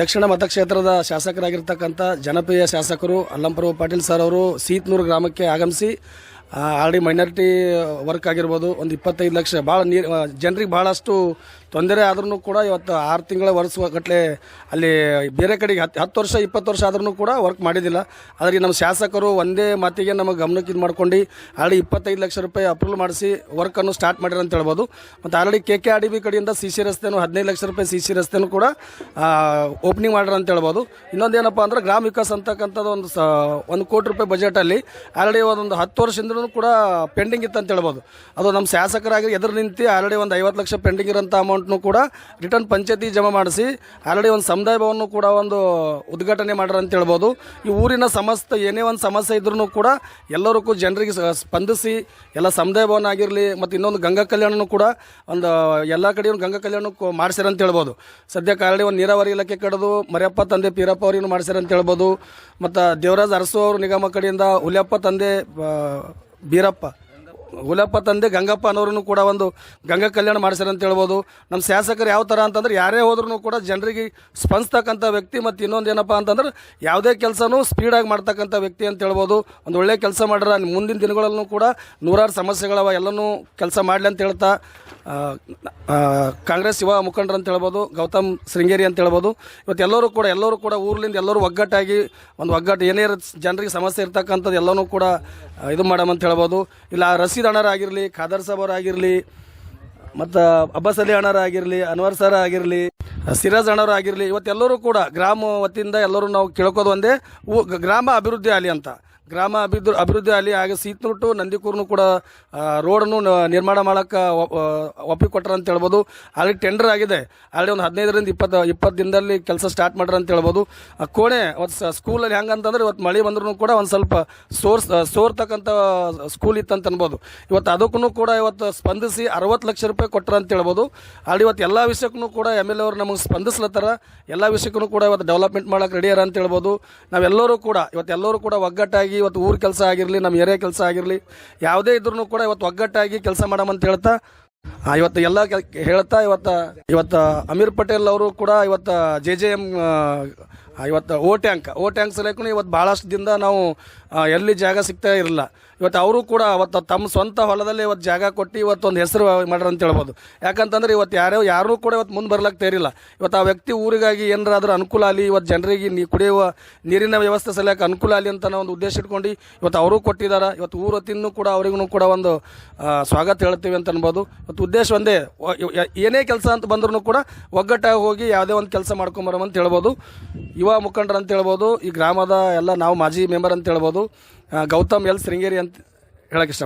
ದಕ್ಷಿಣ ಮತಕ್ಷೇತ್ರದ ಶಾಸಕರಾಗಿರ್ತಕ್ಕಂಥ ಜನಪ್ರಿಯ ಶಾಸಕರು ಅಲ್ಲಂಪ್ರಭು ಪಾಟೀಲ್ ಸರ್ ಅವರು ಸೀತ್ನೂರು ಗ್ರಾಮಕ್ಕೆ ಆಗಮಿಸಿ ಆಲ್ರೆಡಿ ಮೈನಾರಿಟಿ ವರ್ಕ್ ಆಗಿರ್ಬೋದು, ಒಂದು ಇಪ್ಪತ್ತೈದು ಲಕ್ಷ, ಭಾಳ ನೀರು ಜನರಿಗೆ ಭಾಳಷ್ಟು ತೊಂದರೆ ಆದ್ರೂ ಕೂಡ ಇವತ್ತು ಆರು ತಿಂಗಳ ವರ್ಷ ಗಟ್ಟಲೆ ಅಲ್ಲಿ ಬೇರೆ ಕಡೆಗೆ ಹತ್ತು ಹತ್ತು ವರ್ಷ, ಇಪ್ಪತ್ತು ವರ್ಷ ಆದ್ರೂ ಕೂಡ ವರ್ಕ್ ಮಾಡಿದ್ದಿಲ್ಲ. ಆದರೆ ನಮ್ಮ ಶಾಸಕರು ಒಂದೇ ಮಾತಿಗೆ ನಮ್ಮ ಗಮನಕ್ಕೆ ಇದು ಮಾಡ್ಕೊಂಡು ಆಲ್ರೆಡಿ ಇಪ್ಪತ್ತೈದು ಲಕ್ಷ ರೂಪಾಯಿ ಅಪ್ರೂವಲ್ ಮಾಡಿಸಿ ವರ್ಕನ್ನು ಸ್ಟಾರ್ಟ್ ಮಾಡಿರೋ ಅಂತ ಹೇಳ್ಬೋದು. ಮತ್ತು already K K R D B ಕಡೆಯಿಂದ ಸಿ ಸಿ ರಸ್ತೆನೂ ಹದಿನೈದು ಲಕ್ಷ ರೂಪಾಯಿ ಸಿ ಸಿ ರಸ್ತೆನೂ ಕೂಡ ಓಪನಿಂಗ್ ಮಾಡ್ಯಾರ ಅಂತ ಹೇಳ್ಬೋದು. ಇನ್ನೊಂದು ಏನಪ್ಪ ಅಂದ್ರೆ ಗ್ರಾಮ ವಿಕಾಸ್ ಅಂತಕ್ಕಂಥದ್ದು ಒಂದು ಸ, ಒಂದು ಕೋಟಿ ರೂಪಾಯಿ ಬಜೆಟಲ್ಲಿ ಆಲ್ರೆಡಿ ಒಂದು ಹತ್ತು ವರ್ಷದಿಂದಲೂ ಕೂಡ ಪೆಂಡಿಂಗ್ ಇತ್ತು ಅಂತ ಹೇಳ್ಬೋದು. ಅದು ನಮ್ಮ ಶಾಸಕರಾಗಿ ಎದುರು ನಿಂತು ಆಲ್ರೆಡಿ ಒಂದು ಐವತ್ತು ಲಕ್ಷ ಪೆಂಡಿಂಗ್ ಇರೋಂಥ ಅಮೌಂಟ್ನು ಕೂಡ ರಿಟರ್ನ್ ಪಂಚಾಯತಿ ಜಮಾ ಮಾಡಿಸಿ ಆಲ್ರೆಡಿ ಒಂದು ಸಮುದಾಯ ಭವನ ಕೂಡ ಒಂದು ಉದ್ಘಾಟನೆ ಮಾಡ್ಯಾರ ಅಂತ ಹೇಳ್ಬೋದು. ಈ ಊರಿನ ಸಮಸ್ತ ಏನೇ ಒಂದು ಸಮಸ್ಯೆ ಇದ್ರೂ ಕೂಡ ಎಲ್ಲರಿಗೂ ಜನರಿಗೆ ಸ್ಪಂದಿಸಿ, ಎಲ್ಲ ಸಮುದಾಯ ಭವನ ಆಗಿರಲಿ, ಮತ್ತು ಇನ್ನೊಂದು ಗಂಗಾ ಕಲ್ಯಾಣನೂ ಕೂಡ ಒಂದು ಎಲ್ಲ ಕಡೆ ಗಂಗಾ ಕಲ್ಯಾಣ ಮಾಡ್ಸ್ಯಾರ ಅಂತ ಹೇಳ್ಬೋದು. ಸದ್ಯಕ್ಕೆ ಆಲ್ರೆಡಿ ಒಂದು ನೀರಾವರಿ ಇಲಾಖೆ ಕಡೆದು ಮರಿಯಪ್ಪ ತಂದೆ ಪೀರಪ್ಪ ಅವರಿಗೂ ಮಾಡ್ಸ್ಯಾರ ಅಂತ ಹೇಳ್ಬೋದು. ಮತ್ತು ದೇವರಾಜ್ ಅರಸು ಅವರು ನಿಗಮ ಕಡೆಯಿಂದ ಹುಲಿಯಪ್ಪ ತಂದೆ ಬೀರಪ್ಪ ಹುಲಪ್ಪ ತಂದೆ ಗಂಗಪ್ಪ ಅನ್ನೋರು ಕೂಡ ಒಂದು ಗಂಗಾ ಕಲ್ಯಾಣ ಮಾಡಿಸ್ಯಾರ ಅಂತ ಹೇಳ್ಬೋದು. ನಮ್ಮ ಶಾಸಕರು ಯಾವ ಥರ ಅಂತಂದ್ರೆ ಯಾರೇ ಹೋದ್ರೂ ಕೂಡ ಜನರಿಗೆ ಸ್ಪಂದಿಸ್ತಕ್ಕಂಥ ವ್ಯಕ್ತಿ ಮತ್ತು ಇನ್ನೊಂದು ಏನಪ್ಪ ಅಂತಂದ್ರೆ ಯಾವುದೇ ಕೆಲಸನೂ ಸ್ಪೀಡಾಗಿ ಮಾಡ್ತಕ್ಕಂಥ ವ್ಯಕ್ತಿ ಅಂತ ಹೇಳ್ಬೋದು. ಒಂದು ಒಳ್ಳೆ ಕೆಲಸ ಮಾಡ್ರ ಮುಂದಿನ ದಿನಗಳಲ್ಲೂ ಕೂಡ ನೂರಾರು ಸಮಸ್ಯೆಗಳವ ಎಲ್ಲನೂ ಕೆಲಸ ಮಾಡಲಿ ಅಂತ ಹೇಳ್ತಾ ಕಾಂಗ್ರೆಸ್ ಯುವ ಮುಖಂಡರು ಅಂತ ಹೇಳ್ಬೋದು, ಗೌತಮ್ ಶೃಂಗೇರಿ ಅಂತ ಹೇಳ್ಬೋದು. ಇವತ್ತು ಎಲ್ಲರೂ ಕೂಡ ಎಲ್ಲರೂ ಕೂಡ ಊರ್ಲಿಂದ ಎಲ್ಲರೂ ಒಗ್ಗಟ್ಟಾಗಿ, ಒಂದು ಒಗ್ಗಟ್ಟು ಏನೇ ಜನರಿಗೆ ಸಮಸ್ಯೆ ಇರ್ತಕ್ಕಂಥದ್ದು ಎಲ್ಲನೂ ಕೂಡ ಇದು ಅಂತ ಹೇಳ್ಬೋದು. ಇಲ್ಲ, ರಸೀದ್ ಅಣ್ಣರಾಗಿರಲಿ ಖಾದರ್ ಸಾಬ್ ಅವರಾಗಿರಲಿ ಮತ್ತು ಅಬ್ಬಾಸ್ ಅಲಿ ಅಣ್ಣರ ಆಗಿರಲಿ, ಅನ್ವರ್ ಸರ್ ಆಗಿರಲಿ, ಸಿರಾಜ್ ಆಗಿರಲಿ, ಇವತ್ತೆಲ್ಲರೂ ಕೂಡ ಗ್ರಾಮ ವತಿಯಿಂದ ಎಲ್ಲರೂ ನಾವು ಕೇಳ್ಕೋದು ಒಂದೇ ಗ್ರಾಮ ಅಭಿವೃದ್ಧಿ ಆಗಲಿ ಅಂತ. ಗ್ರಾಮ ಅಭಿವೃದ್ಧಿ ಅಭಿವೃದ್ಧಿ ಆಗಲಿ ಹಾಗೆ ಸೀತ್ನೂರು ಟು ನಂದಿಕೂರ್ನು ಕೂಡ ರೋಡನ್ನು ನಿರ್ಮಾಣ ಮಾಡೋಕ್ಕೆ ಒಪ್ಪಿಕೊಟ್ರ ಅಂತ ಹೇಳ್ಬೋದು. ಆಲ್ರೆಡಿ ಟೆಂಡರ್ ಆಗಿದೆ. ಆಲ್ರೆಡಿ ಒಂದು ಹದಿನೈದರಿಂದ ಇಪ್ಪತ್ತು ಇಪ್ಪತ್ತು ದಿನದಲ್ಲಿ ಕೆಲಸ ಸ್ಟಾರ್ಟ್ ಮಾಡ್ರ ಅಂತ ಹೇಳ್ಬೋದು. ಕೋಣೆ ಒಂದು ಸ್ಕೂಲಲ್ಲಿ ಹೆಂಗಂತಂದ್ರೆ ಇವತ್ತು ಮಳೆ ಬಂದ್ರೂ ಕೂಡ ಒಂದು ಸ್ವಲ್ಪ ಸೋರ್ಸ್ ಸೋರ್ತಕ್ಕಂಥ ಸ್ಕೂಲ್ ಇತ್ತು ಅಂತ ಅನ್ಬೋದು. ಇವತ್ತು ಅದಕ್ಕೂ ಕೂಡ ಇವತ್ತು ಸ್ಪಂದಿಸಿ ಅರವತ್ತು ಲಕ್ಷ ರೂಪಾಯಿ ಕೊಟ್ಟರು ಅಂತ ಹೇಳ್ಬೋದು. ಅಲ್ಲಿ ಇವತ್ತು ಎಲ್ಲ ವಿಷಯಕ್ಕೂ ಕೂಡ ಎಂ ಎಲ್ ಎ ಅವರು ನಮಗೆ ಸ್ಪಂದಿಸ್ಲತ್ತಾರ. ಎಲ್ಲ ವಿಷಯಕ್ಕೂ ಕೂಡ ಇವತ್ತು ಡೆವಲಪ್ಮೆಂಟ್ ಮಾಡೋಕೆ ರೆಡಿಯಾರ ಅಂತ ಹೇಳ್ಬೋದು. ನಾವೆಲ್ಲರೂ ಕೂಡ ಇವತ್ತು ಎಲ್ಲರೂ ಕೂಡ ಒಗ್ಗಟ್ಟಾಗಿ ಇವತ್ತು ಊರ ಕೆಲಸ ಆಗಿರಲಿ ನಮ್ಮ ಏರಿಯಾ ಕೆಲಸ ಆಗಿರಲಿ, ಯಾವುದೇ ಇದ್ರೂ ಕೂಡ ಇವತ್ತು ಒಗ್ಗಟ್ಟಾಗಿ ಕೆಲಸ ಮಾಡಮಂತ ಹೇಳ್ತಾ ಇವತ್ತು ಎಲ್ಲ ಹೇಳ್ತಾ ಇವತ್ತು ಇವತ್ತು ಅಮೀರ್ ಪಟೇಲ್ ಅವರು ಕೂಡ ಇವತ್ತು ಜೆ ಜೆ ಎಂ ಇವತ್ತು ಓ ಟ್ಯಾಂಕ್ ಓ ಟ್ಯಾಂಕ್ ಸಲಕ್ಕೂ ಇವತ್ತು ಭಾಳಷ್ಟು ದಿನದ ನಾವು ಎಲ್ಲಿ ಜಾಗ ಸಿಗ್ತಾ ಇರಲಿಲ್ಲ ಇವತ್ತು ಅವರು ಕೂಡ ಅವತ್ತು ತಮ್ಮ ಸ್ವಂತ ಹೊಲದಲ್ಲಿ ಇವತ್ತು ಜಾಗ ಕೊಟ್ಟು ಇವತ್ತು ಒಂದು ಹೆಸರು ಮಾಡ್ರ ಅಂತ ಹೇಳ್ಬೋದು. ಯಾಕಂತಂದ್ರೆ ಇವತ್ತು ಯಾರೋ ಯಾರೂ ಕೂಡ ಇವತ್ತು ಮುಂದೆ ಬರ್ಲಕ್ಕೆ ತಯಾರಿಲ್ಲ. ಇವತ್ತು ಆ ವ್ಯಕ್ತಿ ಊರಿಗಾಗಿ ಏನಾದರೂ ಅನುಕೂಲ ಆಗಲಿ, ಇವತ್ತು ಜನರಿಗೆ ನೀ ಕುಡಿಯುವ ನೀರಿನ ವ್ಯವಸ್ಥೆ ಸಲಕ್ಕೆ ಅನುಕೂಲ ಆಗಲಿ ಅಂತ ನಾವು ಒಂದು ಉದ್ದೇಶ ಇಟ್ಕೊಂಡು ಇವತ್ತು ಅವರು ಕೊಟ್ಟಿದ್ದಾರೆ ಇವತ್ತು ಊರ ತಿನ್ನು ಕೂಡ ಅವ್ರಿಗೂ ಕೂಡ ಒಂದು ಸ್ವಾಗತ ಹೇಳ್ತೀವಿ ಅಂತ ಅನ್ಬೋದು. ಇವತ್ತು ಉದ್ದೇಶ ಒಂದೇ ಏನೇ ಕೆಲಸ ಅಂತ ಬಂದ್ರೂ ಕೂಡ ಒಗ್ಗಟ್ಟಾಗಿ ಹೋಗಿ ಯಾವುದೇ ಒಂದು ಕೆಲಸ ಮಾಡ್ಕೊಂಬರಮ ಅಂತ ಹೇಳ್ಬೋದು. ಯುವ ಮುಖಂಡರು ಅಂತ ಹೇಳ್ಬೋದು, ಈ ಗ್ರಾಮದ ಎಲ್ಲ ನಾವು ಮಾಜಿ ಮೆಂಬರ್ ಅಂತ ಹೇಳ್ಬೋದು. ಆ, ಗೌತಮ್ ಎಲ್ ಶೃಂಗೇರಿ ಅಂತ ಹೇಳಕ್ಕೆ ಇಷ್ಟ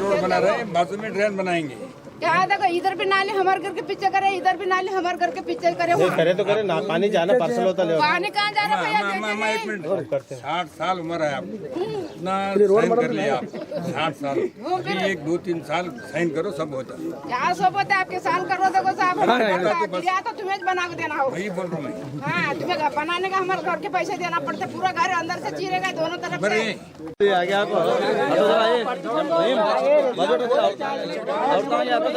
रोड बना रहे हैं बाजू में ड्रेन बनाएंगे यहाँ देखो इधर भी नाली हमारे घर के पीछे करे इधर भी नाली हमारे घर के पीछे करे। वहाँ। करे तो करे ना पानी जाना पार्सल होता ले पानी कहाँ जा रहा भैया? साठ साल उम्र है आप इतना साइन कर लिया आप। साठ साल। अभी एक दो तीन साल साइन करो सब होता है। यहाँ सोबत है? आपके साल करो देखो साहब। हमारे घर का गिरा तो तुम्हें बना के देना होगा वही बोल रहा हूँ हाँ तुम्हें बनाने का हमारे घर के पैसे देना पड़ते पूरा घर अंदर से चीरेगा दोनों तरफ़ से। आगे आपको तो जरा ये नहीं बजट और कहाँ ये आपका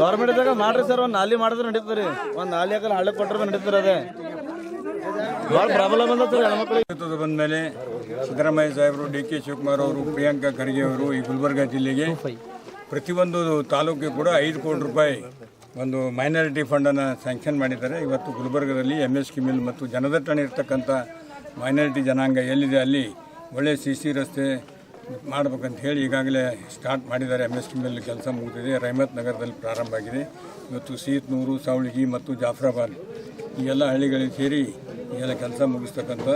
ಗೌರ್ಮೆಂಟ್ ಮಾಡ್ರಿ ಸರ್, ಒಂದ್ ನಾಲಿ ಮಾಡಿದ್ರೆ ನಡೀತದ್ರಿ. ಒಂದ್ ನಾಲಿ ಹಾಕಲ್ಲ, ಹಳ್ಳಿ ಕೊಟ್ಟರೆ ನಡೀತದ್ರಿ ಅದೇ. ಭಾಳ ಪ್ರಾಬ್ಲಮ್ ಅಂದ್ರೆ ಸರ್, ಹೆಣ್ಮಕ್ಳಿಗೆ. ನೇತೃತ್ವ ಬಂದ ಮೇಲೆ ಸಿದ್ದರಾಮಯ್ಯ ಸಾಹೇಬರು ಡಿ ಕೆ ಶಿವಕುಮಾರ್ ಅವರು, ಪ್ರಿಯಾಂಕಾ ಖರ್ಗೆ ಅವರು ಈ ಗುಲ್ಬರ್ಗ ಜಿಲ್ಲೆಗೆ ಪ್ರತಿಯೊಂದು ತಾಲೂಕಿಗೆ ಕೂಡ ಐದು ಕೋಟಿ ರೂಪಾಯಿ ಒಂದು ಮೈನಾರಿಟಿ ಫಂಡನ್ನು ಸ್ಯಾಂಕ್ಷನ್ ಮಾಡಿದ್ದಾರೆ. ಇವತ್ತು ಗುಲ್ಬರ್ಗದಲ್ಲಿ ಎಂ ಎಸ್ ಕಿಮಿಲ್ ಮತ್ತು ಜನದಟ್ಟಣೆ ಇರ್ತಕ್ಕಂಥ ಮೈನಾರಿಟಿ ಜನಾಂಗ ಎಲ್ಲಿದೆ ಅಲ್ಲಿ ಒಳ್ಳೆಯ ಸಿ ಸಿ ರಸ್ತೆ ಮಾಡಬೇಕಂತ ಹೇಳಿ ಈಗಾಗಲೇ ಸ್ಟಾರ್ಟ್ ಮಾಡಿದ್ದಾರೆ. ಎಂ ಎಸ್ ಕಿಮಿಲ್ ಕೆಲಸ ಮುಗಿದಿದೆ. ರಹಮತ್ ನಗರದಲ್ಲಿ ಪ್ರಾರಂಭ ಆಗಿದೆ. ಇವತ್ತು ಸೀತ್ನೂರು ಸಾವಳಿಗಿ ಮತ್ತು ಜಾಫ್ರಾಬಾದ್ ಈ ಎಲ್ಲ ಹಳ್ಳಿಗಳಿಗೆ ಸೇರಿ ಈಗೆಲ್ಲ ಕೆಲಸ ಮುಗಿಸ್ತಕ್ಕಂಥ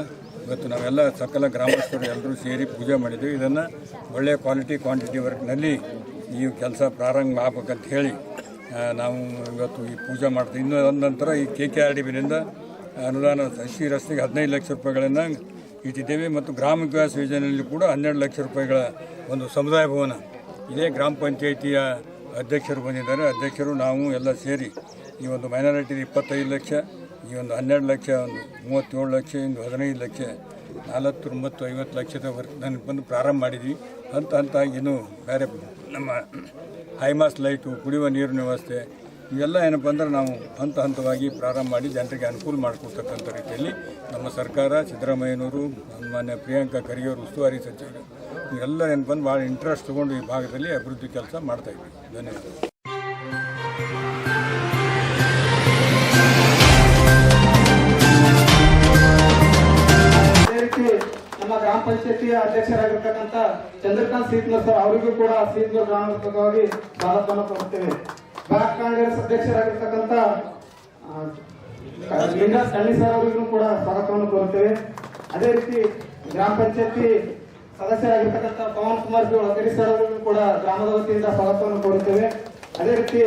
ಇವತ್ತು ನಾವೆಲ್ಲ ಸಕಲ ಗ್ರಾಮಸ್ಥರು ಎಲ್ಲರೂ ಸೇರಿ ಪೂಜೆ ಮಾಡಿದ್ದೀವಿ. ಇದನ್ನು ಒಳ್ಳೆಯ ಕ್ವಾಲಿಟಿ ಕ್ವಾಂಟಿಟಿ ವರ್ಕ್ನಲ್ಲಿ ಈ ಕೆಲಸ ಪ್ರಾರಂಭ ಆಗ್ಬೇಕಂತ ಹೇಳಿ ನಾವು ಇವತ್ತು ಈ ಪೂಜೆ ಮಾಡ್ತೀವಿ. ಇನ್ನು ಒಂದ ನಂತರ ಈ ಕೆ ಕೆ ಆರ್ ಡಿ ಬಿನಿಂದ ಅನುದಾನ ಸಿ ರಸ್ತೆಗೆ ಹದಿನೈದು ಲಕ್ಷ ರೂಪಾಯಿಗಳನ್ನು ಇಟ್ಟಿದ್ದೇವೆ ಮತ್ತು ಗ್ರಾಮ ವಿಕಾಸ ಯೋಜನೆಯಲ್ಲಿ ಕೂಡ ಹನ್ನೆರಡು ಲಕ್ಷ ರೂಪಾಯಿಗಳ ಒಂದು ಸಮುದಾಯ ಭವನ. ಇದೇ ಗ್ರಾಮ ಪಂಚಾಯಿತಿಯ ಅಧ್ಯಕ್ಷರು ಬಂದಿದ್ದಾರೆ. ಅಧ್ಯಕ್ಷರು ನಾವು ಎಲ್ಲ ಸೇರಿ ಈ ಒಂದು ಮೈನಾರಿಟಿ ಇಪ್ಪತ್ತೈದು ಲಕ್ಷ, ಈ ಒಂದು ಹನ್ನೆರಡು ಲಕ್ಷ, ಒಂದು ಮೂವತ್ತೇಳು ಲಕ್ಷ ಇಂದು ಹದಿನೈದು ಲಕ್ಷ ನಲವತ್ತೊಂಬತ್ತು ಐವತ್ತು ಲಕ್ಷದ ನನಗೆ ಬಂದು ಪ್ರಾರಂಭ ಮಾಡಿದ್ವಿ. ಹಂತ ಹಂತ ಇನ್ನೂ ಬೇರೆ ನಮ್ಮ ಹೈಮಾಸ್ ಲೈಟು, ಕುಡಿಯುವ ನೀರಿನ ವ್ಯವಸ್ಥೆ, ಇವೆಲ್ಲ ಏನಪ್ಪ ಅಂದ್ರೆ ನಾವು ಹಂತ ಹಂತವಾಗಿ ಪ್ರಾರಂಭ ಮಾಡಿ ಜನರಿಗೆ ಅನುಕೂಲ ಮಾಡಿಕೊಡ್ತಕ್ಕಂಥ ರೀತಿಯಲ್ಲಿ ನಮ್ಮ ಸರ್ಕಾರ, ಸಿದ್ದರಾಮಯ್ಯನವರು, ಮಾನ್ಯ ಪ್ರಿಯಾಂಕಾ ಖರ್ಗೆ ಅವರು, ಉಸ್ತುವಾರಿ ಸಚಿವರು, ಇವೆಲ್ಲ ಏನಪ್ಪ ಅಂದ್ರೆ ಭಾಳ ಇಂಟ್ರೆಸ್ಟ್ ತೊಗೊಂಡು ಈ ಭಾಗದಲ್ಲಿ ಅಭಿವೃದ್ಧಿ ಕೆಲಸ ಮಾಡ್ತಾಯಿದ್ವಿ ಧನ್ಯವಾದ ಪಂಚಾಯತಿಯ ಅಧ್ಯಕ್ಷರಾಗಿರ್ತಕ್ಕಂಥ ಚಂದ್ರಕಾಂತ್ ಸೀತ್ನೂರ್ ಸರ್, ಅವರಿಗೂ ಕೂಡ ಸೀತ್ನೂರ್ ಗ್ರಾಮವಾಗಿ ಸ್ವಾಗತವನ್ನು ಕೊಡುತ್ತೇವೆ ಬ್ಲಾಕ್ ಕಾಂಗ್ರೆಸ್ ಅಧ್ಯಕ್ಷರಾಗಿರ್ತಕ್ಕಂಥ ಲಿಂಗರಾಜ್ ಸರ್ ಅವರಿಗೂ ಕೂಡ ಸ್ವಾಗತವನ್ನು ಕೋರುತ್ತೇವೆ. ಅದೇ ರೀತಿ ಗ್ರಾಮ ಪಂಚಾಯತಿ ಸದಸ್ಯರಾಗಿರ್ತಕ್ಕಂಥ ಪವನ್ ಕುಮಾರ್ ಜಿ ಒಳಗರಿ ಸರ್ ಅವರಿಗೂ ಕೂಡ ಗ್ರಾಮದ ವತಿಯಿಂದ ಸ್ವಾಗತವನ್ನು ಕೋರುತ್ತೇವೆ. ಅದೇ ರೀತಿ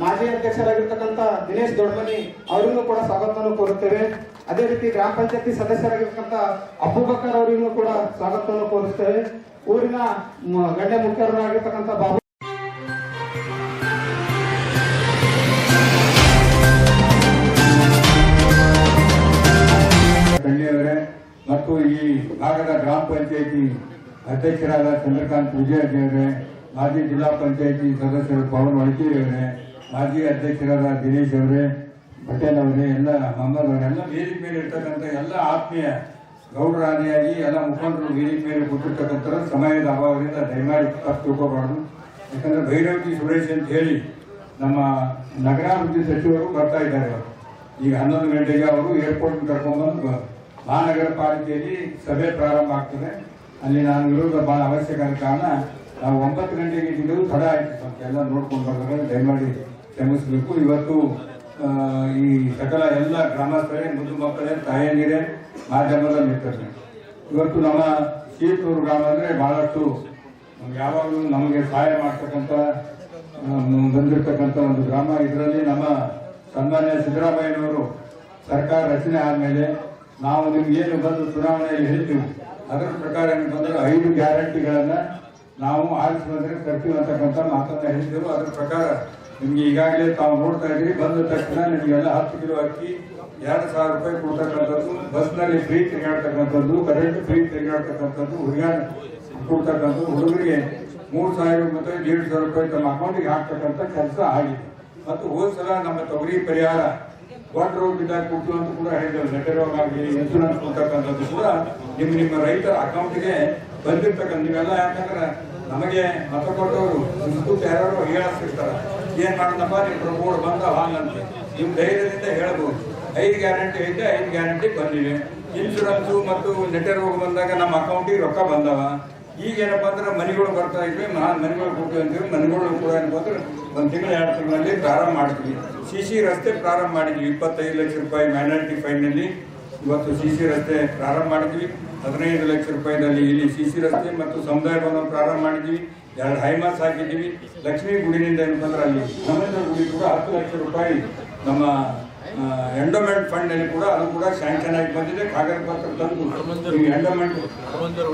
ಮಾಜಿ ಅಧ್ಯಕ್ಷರಾಗಿರ್ತಕ್ಕಂಥ ದಿನೇಶ್ ದೊಡ್ಮನಿ ಅವರಿಗೂ ಕೂಡ ಸ್ವಾಗತವನ್ನು ಕೋರುತ್ತೇವೆ. ಅದೇ ರೀತಿ ಗ್ರಾಮ ಪಂಚಾಯತಿ ಸದಸ್ಯರಾಗಿರ್ತಕ್ಕಂಥ ಅಬೂಬಕರ್ ಅವರಿಗೂ ಕೂಡ ಸ್ವಾಗತವನ್ನು ಕೋರುತ್ತೇವೆ. ಊರಿನ ಗಣ್ಯ ಮುಖ್ಯರಾಗಿರ್ತಕ್ಕಂಥ ಬಾಬು ಅವರೇ ಮತ್ತು ಈ ಭಾಗದ ಗ್ರಾಮ ಪಂಚಾಯಿತಿ ಅಧ್ಯಕ್ಷರಾದ ಚಂದ್ರಕಾಂತ್ ವಿಜಯ ಮಾಜಿ ಜಿಲ್ಲಾ ಪಂಚಾಯಿತಿ ಸದಸ್ಯರು ಪವನ್ ಒಳಕೇರಿ ಅವರೇ, ಮಾಜಿ ಅಧ್ಯಕ್ಷರಾದ ದಿನೇಶ್ ಅವರೇ, ಪಟೇಲ್ ಅವರೇ, ಎಲ್ಲ ಮೊಹಮ್ಮದ್ ಅವರೆಲ್ಲ ವೇದಿಕೆ ಮೇಲೆ ಇರ್ತಕ್ಕಂಥ ಎಲ್ಲ ಆತ್ಮೀಯ ಗೌರವಾದಿಯಾಗಿ ಎಲ್ಲ ಮುಖಂಡರು ವೇದಿಕೆ ಮೇಲೆ ಕೂತಿರ್ತಕ್ಕಂಥ ಸಮಯದ ಅಭಾವದಿಂದ ದಯಮಾಡಿ ತಪ್ಪು ತಿಳ್ಕೋಬಾರ್ದು. ಯಾಕಂದ್ರೆ ಭೈರವಜಿ ಸುರೇಶ್ ಅಂತ ಹೇಳಿ ನಮ್ಮ ನಗರಾಭಿವೃದ್ಧಿ ಸಚಿವರು ಬರ್ತಾ ಇದ್ದಾರೆ ಅವರು ಈಗ ಹನ್ನೊಂದು ಗಂಟೆಗೆ ಅವರು ಏರ್ಪೋರ್ಟ್ ಕರ್ಕೊಂಡ್ಬಂದು ಮಹಾನಗರ ಪಾಲಿಕೆಯಲ್ಲಿ ಸಭೆ ಪ್ರಾರಂಭ ಆಗ್ತದೆ. ಅಲ್ಲಿ ನಾನು ಇರೋದು ಬಹಳ ಅವಶ್ಯಕ ಕಾರಣ ನಾವು ಒಂಬತ್ತು ಗಂಟೆಗೆ ಇಟ್ಟಿದ್ದೆವು ತಡ ಆಯ್ತು ಎಲ್ಲ ನೋಡ್ಕೊಂಡು ಬರ್ಬೇಕಾದ್ರೆ ದಯಮಾಡಿ ಕ್ಷಮಿಸಬೇಕು. ಇವತ್ತು ಈ ಸಕಲ ಎಲ್ಲ ಗ್ರಾಮಸ್ಥರೇ, ಮುದ್ದು ಮಕ್ಕಳೇ, ತಾಯಂದಿರೇ, ಮಾಧ್ಯಮದ ಮಿತ್ರರೇ. ಇವತ್ತು ನಮ್ಮ ಶೀತೂರು ಗ್ರಾಮ ಅಂದರೆ ಬಹಳಷ್ಟು ಯಾವಾಗಲೂ ನಮಗೆ ಸಹಾಯ ಮಾಡ್ತಕ್ಕಂಥ ಬಂದಿರತಕ್ಕಂಥ ಒಂದು ಗ್ರಾಮ. ಇದರಲ್ಲಿ ನಮ್ಮ ಸನ್ಮಾನ್ಯ ಸಿದ್ದರಾಮಯ್ಯನವರು ಸರ್ಕಾರ ರಚನೆ ಆದಮೇಲೆ ನಾವು ನಿಮ್ಗೆ ಏನು ಬಂದು ಚುನಾವಣೆಯಲ್ಲಿ ಹೇಳ್ತೀವಿ, ಅದರ ಪ್ರಕಾರ ಏನಂತಂದ್ರೆ ಐದು ಗ್ಯಾರಂಟಿಗಳನ್ನ ನಾವು ಆರಿಸಿ ಕರ್ಫ್ಯೂ ಅಂತಕ್ಕಂಥ ಮಾತನ್ನ ಹೇಳಿದ್ದೆವು. ಅದರ ಪ್ರಕಾರ ನಿಮ್ಗೆ ಈಗಾಗಲೇ ತಾವು ನೋಡ್ತಾ ಇದ್ದೀರಿ, ಬಂದ ತಕ್ಷಣ ನಿಮಗೆಲ್ಲ ಹತ್ತು ಕಿಲೋ ಅಕ್ಕಿ, ಎರಡು ಸಾವಿರ ರೂಪಾಯಿ ಕೊಡ್ತಕ್ಕಂಥದ್ದು, ಬಸ್ನಲ್ಲಿ ಫ್ರೀ ತಿರುಗಾಡ್ತಕ್ಕಂಥದ್ದು ಕರೆಂಟ್ ಫ್ರೀ ತಿರುಗಾಡ್ತಕ್ಕಂಥದ್ದು ಹುಡುಗರು ಕೊಡ್ತಕ್ಕಂಥದ್ದು. ಹುಡುಗರಿಗೆ ಮೂರು ಸಾವಿರ ಮತ್ತು ಏಳು ಸಾವಿರ ರೂಪಾಯಿ ತಮ್ಮ ಅಕೌಂಟಿಗೆ ಹಾಕ್ತಕ್ಕಂಥ ಕೆಲಸ ಆಗಿದೆ. ಮತ್ತು ಹೋದ ಸಲ ನಮ್ಮ ತೊಗರಿ ಪರಿಹಾರ ವಾಟರ್ ರೋಗ ಬಿದ್ದಾಗ ಕೊಟ್ಟು ಅಂತ ಕೂಡ ಹೇಳಿದ್ರು. ನೆಟ್ಟೆ ರೋಗ ಆಗಲಿ ಇನ್ಸೂರೆನ್ಸ್ ಕೊಡ್ತಕ್ಕಂಥದ್ದು ಕೂಡ ನಿಮ್ಮ ನಿಮ್ಮ ರೈತರ ಅಕೌಂಟ್ಗೆ ಬಂದಿರ್ತಕ್ಕಂಥ ನೀವೆಲ್ಲ ಯಾಕಂದ್ರೆ ನಮಗೆ ಮತ ಕೊಟ್ಟವರು ಸಂಸ್ಕೃತಿ ಯಾರು ಹೇಳಿರ್ತಾರೆ ಏನ್ ಮಾಡಪ್ಪ ನಿಮ್ಮ ಪ್ರಮೋಡ್ ಬಂದ ಹಾಗಂತ ನಿಮ್ ಧೈರ್ಯದಿಂದ ಹೇಳ್ಬೋದು. ಐದು ಗ್ಯಾರಂಟಿ ಐತೆ, ಐದು ಗ್ಯಾರಂಟಿ ಬಂದಿವೆ. ಇನ್ಶೂರೆನ್ಸು ಮತ್ತು ನೆಟ್ಟೆ ರೋಗ ಬಂದಾಗ ನಮ್ಮ ಅಕೌಂಟಿಗೆ ರೊಕ್ಕ ಬಂದವ. ಈಗ ಏನಪ್ಪ ಅಂದ್ರೆ ಮನೆಗಳು ಬರ್ತಾ ಇದ್ವಿ ಮನೆಗಳು ಕೊಟ್ಟು ಅಂತೀವಿ. ಮನೆಗಳು ಕೂಡ ಏನಪ್ಪ ಅಂದ್ರೆ ಒಂದು ತಿಂಗಳು, ಎರಡು ತಿಂಗಳಲ್ಲಿ ಪ್ರಾರಂಭ ಮಾಡ್ತೀವಿ ಸಿ ಸಿ ರಸ್ತೆ ಪ್ರಾರಂಭ ಮಾಡಿದ್ವಿ. ಇಪ್ಪತ್ತೈದು ಲಕ್ಷ ರೂಪಾಯಿ ಮೈನಾರಿಟಿ ಫೈನಲ್ಲಿ ಇವತ್ತು ಸಿ ಸಿ ರಸ್ತೆ ಪ್ರಾರಂಭ ಮಾಡಿದ್ವಿ. ಹದಿನೈದು ಲಕ್ಷ ರೂಪಾಯಿನಲ್ಲಿ ಇಲ್ಲಿ ಸಿ ಸಿ ರಸ್ತೆ ಮತ್ತು ಸಮುದಾಯ ಭವನ ಪ್ರಾರಂಭ ಮಾಡಿದ್ದೀವಿ. ಎರಡು ಹೈಮಾಸ್ ಹಾಕಿದ್ದೀವಿ. ಲಕ್ಷ್ಮೀ ಗುಡಿನಿಂದ ಏನಪ್ಪ ಅಂದ್ರೆ ಅಲ್ಲಿ ನರೇಂದ್ರ ಗುಡಿ ಕೂಡ ಹತ್ತು ಲಕ್ಷ ರೂಪಾಯಿ ನಮ್ಮ ಎಂಡೋಮೆಂಟ್ ಫಂಡ್ನಲ್ಲಿ ಕೂಡ ಅದು ಕೂಡ ಸ್ಯಾಂಕ್ಷನ್ ಆಗಿ ಬಂದಿದೆ. ಕಾಗದ ಪತ್ರ ತಂದು ಎಂಡೋಮೆಂಟ್ ಹನುಮಂತರ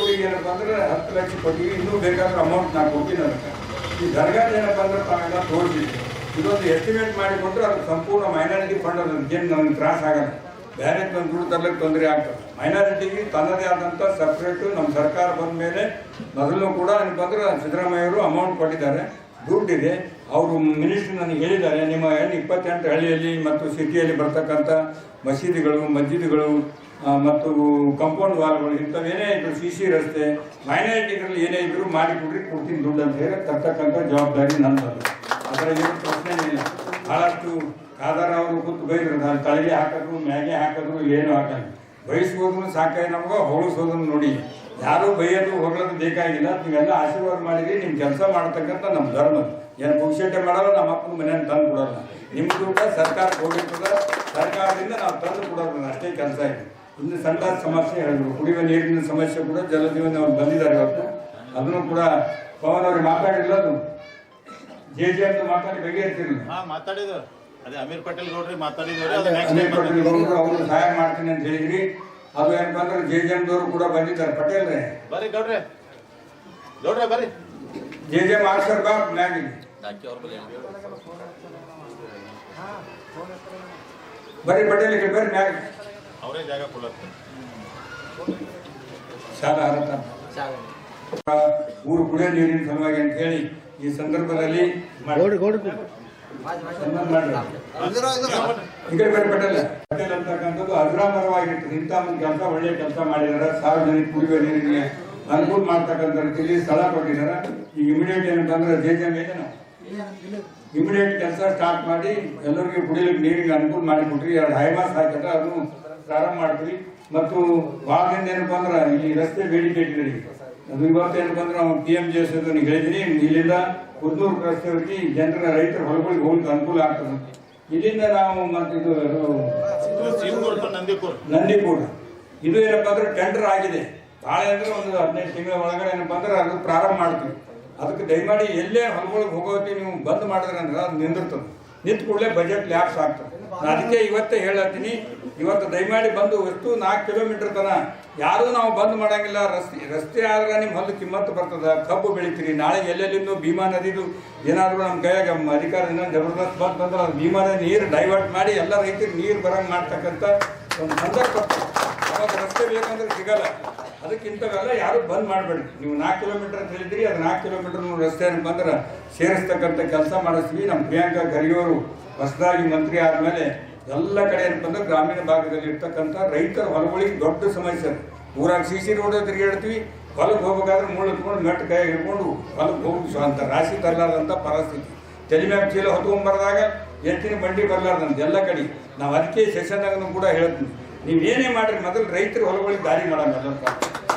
ಗುಡಿಗೆ ಏನಪ್ಪ ಅಂದ್ರೆ ಹತ್ತು ಲಕ್ಷ ಕೊಟ್ಟಿವಿ. ಇನ್ನೂ ಬೇಕಾದ್ರೆ ಅಮೌಂಟ್ ನಾವು ಕೊಡ್ತೀನಿ ಅದಕ್ಕೆ. ಈ ದರ್ಗಾದ ಏನಪ್ಪ ಅಂದ್ರೆ ತಾವೆಲ್ಲ ತೋರಿಸಿದ್ವಿ ಇದೊಂದು ಎಸ್ಟಿಮೇಟ್ ಮಾಡಿಕೊಟ್ರೆ ಅದು ಸಂಪೂರ್ಣ ಮೈನಾರಿಟಿ ಫಂಡ್ ಅದಕ್ಕೇನು ನನಗೆ ತ್ರಾಸ ಆಗಲ್ಲ. ಬೇರೆ ದುಡ್ಡು ತರಲಿಕ್ಕೆ ತೊಂದರೆ ಆಗ್ತದೆ. ಮೈನಾರಿಟಿಗೆ ತನ್ನದೇ ಆದಂಥ ಸಪ್ರೇಟು ನಮ್ಮ ಸರ್ಕಾರ ಬಂದ ಮೇಲೆ ಮೊದಲು ಕೂಡ ನನಗೆ ಬಂದರೆ ಸಿದ್ದರಾಮಯ್ಯವರು ಅಮೌಂಟ್ ಕೊಟ್ಟಿದ್ದಾರೆ. ದುಡ್ಡಿದೆ. ಅವರು ಮಿನಿಸ್ಟ್ರಿ ನನಗೆ ಹೇಳಿದ್ದಾರೆ, ನಿಮ್ಮ ಏನು ಇಪ್ಪತ್ತೆಂಟು ಹಳ್ಳಿಯಲ್ಲಿ ಮತ್ತು ಸಿಟಿಯಲ್ಲಿ ಬರ್ತಕ್ಕಂಥ ಮಸೀದಿಗಳು, ಮಸ್ಜಿದ್ಗಳು ಮತ್ತು ಕಂಪೌಂಡ್ ವಾಲ್ಗಳು ಇಂಥವೇನೇ ಇದ್ರು ಸಿ ಸಿ ರಸ್ತೆ ಮೈನಾರಿಟಿಗಳಲ್ಲಿ ಏನೇ ಇದ್ರು ಮಾಡಿ ಕೊಡ್ರಿ, ಕೊಡ್ತೀನಿ ದುಡ್ಡು ಅಂತ ಹೇಳಿ ತರ್ತಕ್ಕಂಥ ಜವಾಬ್ದಾರಿ ನನ್ನದು. ಅದರ ಏನು ಪ್ರಶ್ನೆ ಇಲ್ಲ. ಖಾದರ್ ಅವರು ಕೂತು ಬೈದ್ರು, ನಾನು ತಲೆಗೆ ಹಾಕಿದ್ರು, ಮ್ಯಾಗೆ ಹಾಕಿದ್ರು, ಏನು ಹಾಕಲ್ಲ. ಬಯಸ್ಬೋದ್ರು ಸಾಕಾಗಿ ನಮ್ಗೆ, ಹೊಗಳಿಸೋದನ್ನು ನೋಡಿ. ಯಾರು ಬೈಯೋದು, ಹೊಗಳೋದು ಬೇಕಾಗಿಲ್ಲ. ನೀವೆಲ್ಲ ಆಶೀರ್ವಾದ ಮಾಡಿದ್ರಿ ನಿಮ್ಮ ಕೆಲಸ ಮಾಡ್ತಕ್ಕಂಥ ನಮ್ಮ ಧರ್ಮ. ಏನು ಪುಕ್ಷಟೆ ಮಾಡಲ್ಲ, ನಮ್ಮ ಅಪ್ಪನ ಮನೆಯನ್ನು ತಂದು ಕೊಡೋಲ್ಲ. ನಿಮ್ಮ ದುಡ್ಡ ಸರ್ಕಾರ ಹೋಗಿರ್ತದ, ಸರ್ಕಾರದಿಂದ ನಾವು ತಂದು ಕೊಡೋದು ಅಷ್ಟೇ ಕೆಲಸ ಇದೆ. ಇನ್ನು ಸಣ್ಣ ಸಮಸ್ಯೆ ಹೇಳಿದ್ರು. ಕುಡಿಯುವ ನೀರಿನ ಸಮಸ್ಯೆ ಕೂಡ ಜಲಜೀವನ ಅವ್ರು ಬಂದಿದ್ದಾರೆ ಇವತ್ತು. ಅದನ್ನು ಕೂಡ ಪವನ್ ಅವ್ರಿಗೆ ಮಾತಾಡಿಲ್ಲ ಅದು ಜೆ ಜೆ ಅಂತ ಮಾತಾಡಿ ಬಗೆಹರಿಸಿರಲಿಲ್ಲ ಹಾ ಮಾತಾಡಿದ್ರು. ಅದೇ ಅಮೀರ್ ಪಟೇಲ್ ಗೌಡ್ರಿ ಮಾತಾಡಿದ್ರು ಅದು ನೆಕ್ಸ್ಟ್ ಅನಿಲ್ ಟೈಮ್ ಪಟೇಲ್ ಗೌಡ್ರು ಅವರು ಸಹಾಯ ಮಾಡ್ತೀನಿ ಅಂತ ಹೇಳಿದ್ರಿ. ಅದು ಏನು ಅಂದ್ರೆ ಜೆ ಜೆ ಎಮ್ದವರು ಕೂಡ ಬಂದಿದ್ದಾರೆ ಪಟೇಲ್ ರೀ ಬರ್ರಿ ಗೌಡ್ರೆ. ಗೌಡ್ರೆ ಬರ್ರಿ. ಜೆ ಜೆ ಮಾಸ್ಟರ್ ಬಾ ಮ್ಯಾಗಿಗೆ ಬರೀ ಪಟೇಲ್ ಕಡೆ ಬರ್ರಿ ಮ್ಯಾಗ. ಅವರೇ ಜಾಗ ಕೊಡತ್ತೆ ಶಾಲಾ ಆರತ ಊರು ಕುಡಿಯೋ ನೀರಿನ ಸಲುವಾಗಿ ಅಂತ ಹೇಳಿ ಈ ಸಂದರ್ಭದಲ್ಲಿ ಪಟೇಲ್ ಅಂತಕ್ಕಂಥದ್ದು ಅಜರಾಮರವಾಗಿರ್ತದೆ ಇಂಥ ಒಂದು ಕೆಲಸ ಒಳ್ಳೆ ಕೆಲಸ ಮಾಡಿದಾರೆ ಸಾರ್ವಜನಿಕ ಕುಡಿಯುವ ನೀರಿಗೆ ಅನುಕೂಲ ಮಾಡ್ತಕ್ಕಂಥ ರೀತಿಯಲ್ಲಿ ಸ್ಥಳ ಕೊಟ್ಟಿದ್ದಾರೆ. ಈಗ ಇಮಿಡಿಯೇಟ್ ಏನಂತಂದ್ರೆ ಜೆ ಮೇಜನ ಇಮಿಡಿಯೇಟ್ ಕೆಲಸ ಸ್ಟಾರ್ಟ್ ಮಾಡಿ ಎಲ್ಲರಿಗೂ ಕುಡಿಯಲಿಕ್ಕೆ ನೀರಿಗೆ ಅನುಕೂಲ ಮಾಡಿಕೊಟ್ರಿ. ಎರಡು ಹೈಮಾಸ್ ಹಾಕಿದ್ರೆ ಅದನ್ನು ಪ್ರಾರಂಭ ಮಾಡ್ತೀವಿ. ಮತ್ತು ಭಾಳದಿಂದ ಏನಪ್ಪ ಅಂದ್ರೆ ಈ ರಸ್ತೆ ಬೇಡಿಕೆ ಇಟ್ಟಿದ್ದೀರಿ. ಅದು ಇವತ್ತು ಏನಪ್ಪಾ ಅಂದ್ರೆ ನಾವು ಪಿ ಎಂ ಜಿ ಎಸ್ ಹೇಳಿದ್ದೀನಿ ಇಲ್ಲಿಂದ ಕುದ್ನೂರು ರಸ್ತೆವರೆಗೆ ಜನರ ರೈತರ ಹೊಲಗಳಿಗೆ ಹೋಗ್ಲಿಕ್ಕೆ ಅನುಕೂಲ ಆಗ್ತದೆ. ಇಲ್ಲಿಂದ ನಾವು ಮತ್ತೆ ಇದು ನಂದಿಪುರ. ಇದು ಏನಪ್ಪ ಅಂದ್ರೆ ಟೆಂಡರ್ ಆಗಿದೆ. ಭಾಳ ಅಂದ್ರೆ ಒಂದು ಹದಿನೈದು ತಿಂಗಳ ಒಳಗಡೆ ಏನಪ್ಪ ಅಂದ್ರೆ ಅದು ಪ್ರಾರಂಭ ಮಾಡ್ತೀವಿ. ಅದಕ್ಕೆ ದಯಮಾಡಿ ಎಲ್ಲೇ ಹೊಲಗಳಿಗೆ ಹೋಗೋತಿ ನೀವು ಬಂದ್ ಮಾಡಿದ್ರೆ ಅಂದ್ರೆ ಅದು ನಿಂದಿರ್ತದೆ. ನಿಂತ ಕೂಡಲೇ ಬಜೆಟ್ ಲ್ಯಾಪ್ಸ್ ಆಗ್ತದೆ. ಅದಕ್ಕೆ ಇವತ್ತೇ ಹೇಳತ್ತೀನಿ. ಇವತ್ತು ದಯಮಾಡಿ ಬಂದು ಎಷ್ಟು ನಾಲ್ಕು ಕಿಲೋಮೀಟರ್ ತನ ಯಾರೂ ನಾವು ಬಂದ್ ಮಾಡಂಗಿಲ್ಲ. ರಸ್ತೆ ರಸ್ತೆ ಆದ್ರೆ ನಿಮ್ಮ ಹೊಲ ಕಿಮ್ಮತ್ತು ಬರ್ತದ. ಕಬ್ಬು ಬೆಳಿತೀರಿ. ನಾಳೆ ಎಲ್ಲೆಲ್ಲಿಂದ ಭೀಮಾ ನದಿದು ಏನಾದರೂ ನಮ್ಮ ಕೈಯಾಗ ಅಧಿಕಾರ ಜಬರ್ದಸ್ತ್ ಬಂತಂದ್ರೆ ಅದು ಭೀಮಾ ನದಿ ನೀರು ಡೈವರ್ಟ್ ಮಾಡಿ ಎಲ್ಲ ರೈತರಿಗೆ ನೀರು ಬರಂಗ್ ಮಾಡ್ತಕ್ಕಂಥ ಒಂದು ಸಂದರ್ಭ. ಅವಾಗ ರಸ್ತೆ ಬೇಕಂದ್ರೆ ಸಿಗಲ್ಲ. ಅದಕ್ಕಿಂತ ಇಂಥವೆಲ್ಲ ಯಾರು ಬಂದ್ ಮಾಡಬೇಡ್ರಿ ನೀವು ನಾಲ್ಕು ಕಿಲೋಮೀಟರ್ ಅಂತ ಹೇಳಿದ್ರಿ, ಅದು ನಾಲ್ಕು ಕಿಲೋಮೀಟರ್ ರಸ್ತೆ ಅಂದ್ರೆ ಸೇರಿಸ್ತಕ್ಕಂಥ ಕೆಲಸ ಮಾಡಿಸ್ತೀವಿ. ನಮ್ಮ ಪ್ರಿಯಾಂಕಾ ಖರ್ಗೆಯವರು ಹೊಸದಾಗಿ ಮಂತ್ರಿ ಆದ್ಮೇಲೆ ಎಲ್ಲ ಕಡೆ ಏನಪ್ಪ ಗ್ರಾಮೀಣ ಭಾಗದಲ್ಲಿ ಇರ್ತಕ್ಕಂಥ ರೈತರ ಹೊಲಗಳಿಗೆ ದೊಡ್ಡ ಸಮಸ್ಯೆ. ಊರಾಗ ಸಿ ಸಿ ರೋಡ್ ತಿರುಗಾಡ್ತೀವಿ ಹೊಲಕ್ಕೆ ಹೋಗ್ಬೇಕಾದ್ರೆ ಮುಳ್ಳು ಎತ್ಕೊಂಡು ಮೆಟ್ಟು ಕೈ ಹಿಡ್ಕೊಂಡು ಹೊಲಕ್ಕೆ ಹೋಗಿ ಅಂತ ರಾಶಿ ತರಲಾರ್ದಂಥ ಪರಿಸ್ಥಿತಿ. ತಲೆ ಮ್ಯಾಗ ಚೀಲ ಹೊತ್ಕೊಂಡ್ಬರ್ದಾಗ ಎತ್ತಿನ ಬಂಡಿ ಬರಲಾರ್ದಂತ ಎಲ್ಲ ಕಡೆ. ನಾವು ಅದಕ್ಕೆ ಸೆಷನ್ನಾಗೂ ಕೂಡ ಹೇಳ್ತೀನಿ. ನೀವು ಏನೇ ಮಾಡ್ರಿ, ಮೊದಲು ರೈತರ ಹೊಲಗಳಿಗೆ ದಾರಿ ಮಾಡೋಣ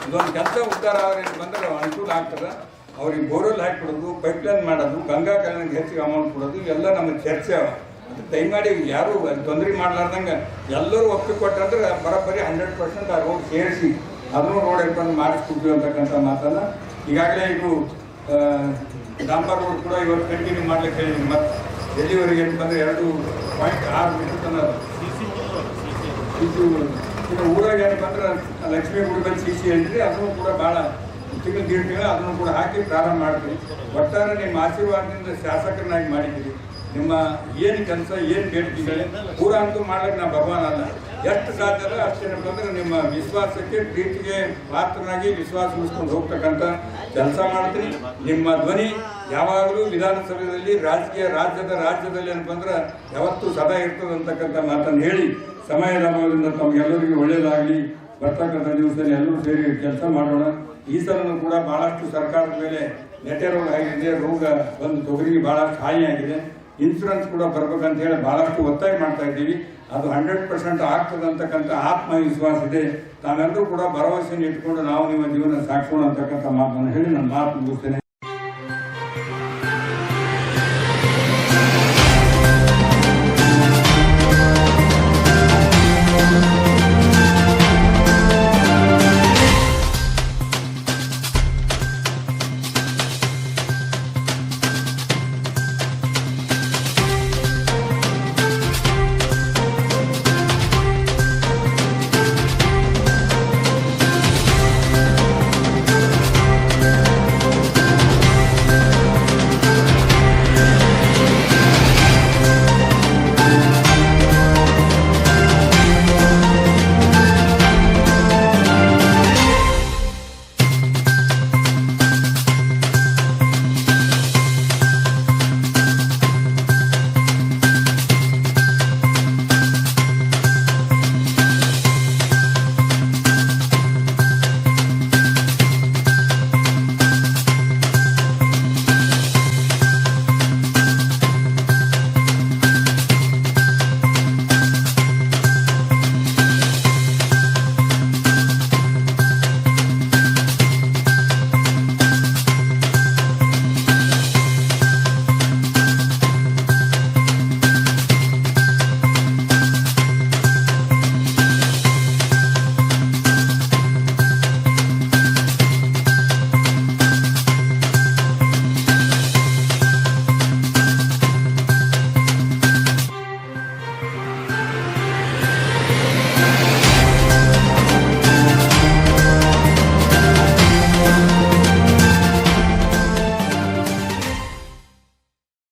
ಇದೊಂದು ಕೆಲಸ ಉದ್ಧಾರ ಆದ್ರೆ ಬಂದರೆ ಅನುಕೂಲ ಆಗ್ತದೆ. ಅವ್ರಿಗೆ ಬೋರ್ವೆಲ್ ಹಾಕಿಬಿಡೋದು, ಪೈಪ್ಲೈನ್ ಮಾಡೋದು, ಗಂಗಾ ಕಲ್ಯಾಣಕ್ಕೆ ಹೆಚ್ಚಿಗೆ ಅಮೌಂಟ್ ಕೊಡೋದು, ಇವೆಲ್ಲ ನಮ್ಮ ಚರ್ಚೆ ಅವ. ದಯಮಾಡಿ ಯಾರು ತೊಂದರೆ ಮಾಡ್ಲಾರ್ದಂಗೆ ಎಲ್ಲರೂ ಒಪ್ಪಿ ಕೊಟ್ಟಂದ್ರೆ ಬರೋಬ್ಬರಿ ಹಂಡ್ರೆಡ್ ಪರ್ಸೆಂಟ್ ಆ ರೋಡ್ ಸೇರಿಸಿ. ಅದನ್ನು ರೋಡ್ ಹೇಳ್ಕೊಂಡು ಮಾಡಿಸ್ಕೊಡ್ತೀವಿ ಅಂತಕ್ಕಂಥ ಮಾತನ್ನು. ಈಗಾಗಲೇ ಇದು ಡಾಂಬರ್ ರೋಡ್ ಕೂಡ ಇವತ್ತು ಕಂಟಿನ್ಯೂ ಮಾಡ್ಲಿಕ್ಕೆ ಹೇಳಿದ್ದೀನಿ ಮತ್ತು ಎಲ್ಲಿವರೆಗೆ ಏನು ಬಂದರೆ ಎರಡು ಪಾಯಿಂಟ್ ಆರು ಮೀಟರ್ ತನಕ ಇದು ಇದು ಊರಾಗ ಏನಪ್ಪ ಅಂದ್ರೆ ಲಕ್ಷ್ಮೀ ಗುಡಿ ಬಂದು ಸಿ ಸಿ ಹೇಳಿದ್ರಿ ಅದನ್ನು ಕೂಡ ಭಾಳ ತಿಂಗಳು, ದೀಡ್ ತಿಂಗಳು ಅದನ್ನು ಕೂಡ ಹಾಕಿ ಪ್ರಾರಂಭ ಮಾಡ್ತೀವಿ. ಒಟ್ಟಾರೆ ನಿಮ್ಮ ಆಶೀರ್ವಾದದಿಂದ ಶಾಸಕರನ್ನಾಗಿ ಮಾಡಿದ್ದೀರಿ ನಿಮ್ಮ ಏನು ಕೆಲಸ, ಏನು ಬೇಡಿಕೆಗಳು ಪೂರ ಅಂತೂ ಮಾಡ್ಲಿಕ್ಕೆ ನಾ ಭಗವಾನ್ ಅಲ್ಲ. ಎಷ್ಟು ಸಾಧ್ಯ ಅಷ್ಟು ಅಂದ್ರೆ ನಿಮ್ಮ ವಿಶ್ವಾಸಕ್ಕೆ ಪ್ರೀತಿಗೆ ಪಾತ್ರನಾಗಿ ವಿಶ್ವಾಸ ಉಳಿಸ್ಕೊಂಡು ಹೋಗ್ತಕ್ಕಂಥ ಕೆಲಸ ಮಾಡ್ತೀನಿ. ನಿಮ್ಮ ಧ್ವನಿ ಯಾವಾಗಲೂ ವಿಧಾನಸಭೆಯಲ್ಲಿ ರಾಜಕೀಯ ರಾಜ್ಯದ ರಾಜ್ಯದಲ್ಲಿ ಏನಪ್ಪ ಯಾವತ್ತೂ ಸದಾ ಇರ್ತದೆ ಅಂತಕ್ಕಂಥ ಮಾತನ್ನು ಹೇಳಿ ಸಮಯದ ಅಭಾವದಿಂದ ತಮಗೆಲ್ಲರಿಗೂ ಒಳ್ಳೆಯದಾಗಲಿ ಬರ್ತಕ್ಕಂಥ ದಿವಸದಲ್ಲಿ ಎಲ್ಲರೂ ಸೇರಿ ಕೆಲಸ ಮಾಡೋಣ. ಈ ಸಲನೂ ಕೂಡ ಬಹಳಷ್ಟು ಸರ್ಕಾರದ ಮೇಲೆ ನೆಟ್ಟೆ ರೋಗ ಆಗಿದೆ ರೋಗ ಬಂದು ತೊಗರಿಗೆ ಭಾಳಷ್ಟು ಹಾನಿಯಾಗಿದೆ. ಇನ್ಸೂರೆನ್ಸ್ ಕೂಡ ಬರ್ಬೇಕಂತ ಹೇಳಿ ಬಹಳಷ್ಟು ಒತ್ತಾಯ ಮಾಡ್ತಾ ಇದ್ದೀವಿ. ಅದು ಹಂಡ್ರೆಡ್ ಪರ್ಸೆಂಟ್ ಆಗ್ತದೆ ಅಂತಕ್ಕಂಥ ಆತ್ಮವಿಶ್ವಾಸ ಇದೆ. ತಾವೆಲ್ಲರೂ ಕೂಡ ಭರವಸೆಯನ್ನು ಇಟ್ಕೊಂಡು ನಾವು ನಿಮ್ಮ ಜೀವನ ಸಾಕ್ಸೋಣ ಅಂತಕ್ಕಂಥ ಮಾತನ್ನು ಹೇಳಿ ನನ್ನ ಮಾತು ಮುಗಿಸ್ತೇನೆ.